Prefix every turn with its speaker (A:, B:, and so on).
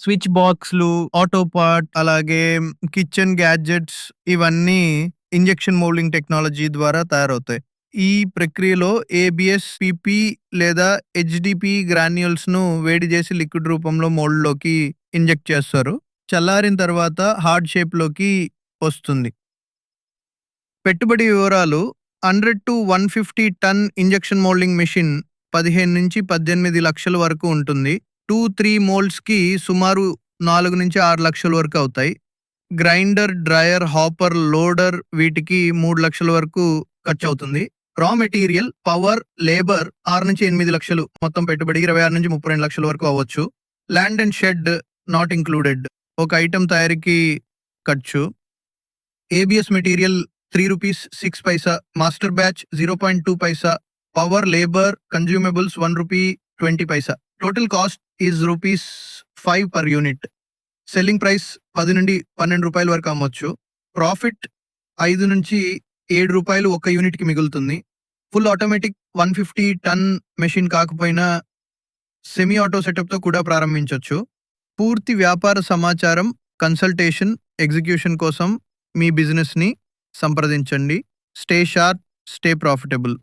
A: Switch బాక్స్‌లు, auto part అలాగే kitchen gadgets ఇవన్నీ ఇంజెక్షన్ మోల్డింగ్ టెక్నాలజీ ద్వారా తయారవుతాయి. ఈ ప్రక్రియలో ఏబీఎస్, పీపీ లేదా హెచ్‌డిపి గ్రాన్యూల్స్‌ను వేడి చేసి లిక్విడ్ రూపంలో మోల్డ్‌లోకి ఇంజెక్ట్ చేస్తారు. చల్లారిన తర్వాత హార్డ్ షేప్‌లోకి వస్తుంది. పెట్టుబడి వివరాలు 100-150 టన్ ఇంజెక్షన్ మోల్డింగ్ మెషిన్ 15-18 లక్షల వరకు ఉంటుంది. 2, 3 మోల్డ్స్‌కి సుమారు 4-6 లక్షల వరకు అవుతాయి. గ్రైండర్, డ్రయర్ హాపర్, లోడర్ వీటికి మూడు లక్షల వరకు ఖర్చు అవుతుంది రా మెటీరియల్, పవర్, లేబర్ 6-8 లక్షలు మొత్తం పెట్టుబడి 26-32 లక్షల వరకు అవ్వచ్చు. Land and shed not included. ఒక ఐటమ్ తయారీకి ఖర్చు. ABS material three rupees six paisa, master batch 0.2 paisa, power, labour, consumables one rupee twenty paisa. Total cost is rupees five per unit. Selling price 10-12 రూపాయల వరకు అమ్మొచ్చు. Profit 5-7 రూపాయలు ఒక్క యూనిట్‌కి మిగులుతుంది. ఫుల్ ఆటోమేటిక్ 150 టన్ మెషిన్ కాకపోయినా సెమీ ఆటో సెటప్‌తో కూడా ప్రారంభించొచ్చు. పూర్తి వ్యాపార సమాచారం, కన్సల్టేషన్, ఎగ్జిక్యూషన్ కోసం మీ బిజినెస్‌ని సంప్రదించండి. Stay sharp, stay profitable.